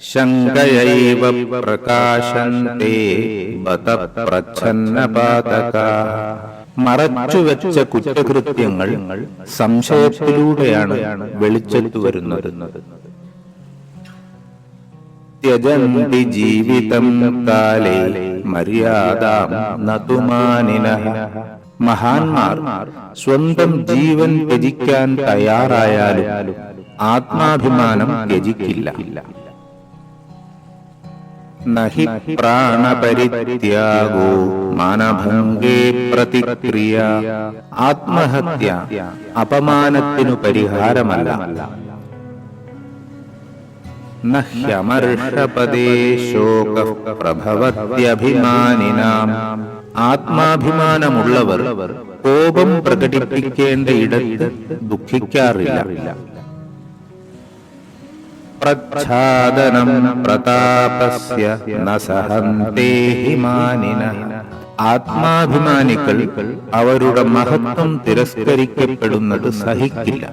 ശങ്കയൈവ പ്രകാശന്തേ ബത പ്രച്ഛന്നപാതക മറച്ചുവെച്ച കുറ്റകൃത്യങ്ങൾ സംശയത്തിലൂടെയാണ് വെളിച്ചത്തു വരുന്നത് ത്യജന്തി ജീവിതം കാലേ മര്യാദാം നതുമാനിന। മഹാന്മാർ സ്വന്തം ജീവൻ ത്യജിക്കാൻ തയ്യാറായാലും ആത്മാഭിമാനം ത്യജിക്കില്ല। നഹി പ്രാണപരിത്യാഗോ മാനഭംഗേ പ്രതിക്രിയ. ആത്മഹത്യ അപമാനത്തിനു പരിഹാരമല്ല. നഹ്യമർഷപദേ ശോക പ്രഭവത്യഭിമാനിനാം ആത്മാഭിമാനമുള്ളവർ കോപം പ്രകടിപ്പിക്കേണ്ട ഇടത്ത് ദുഃഖിക്കാറില്ല. പ്രച്ഛാദനം പ്രതാപസ്യ ന സഹന്തേ ഹിമാനിന ആത്മാഭിമാനികൾ അവരുടെ മഹത്വം തിരസ്കരിക്കപ്പെടുന്നത് സഹിക്കില്ല.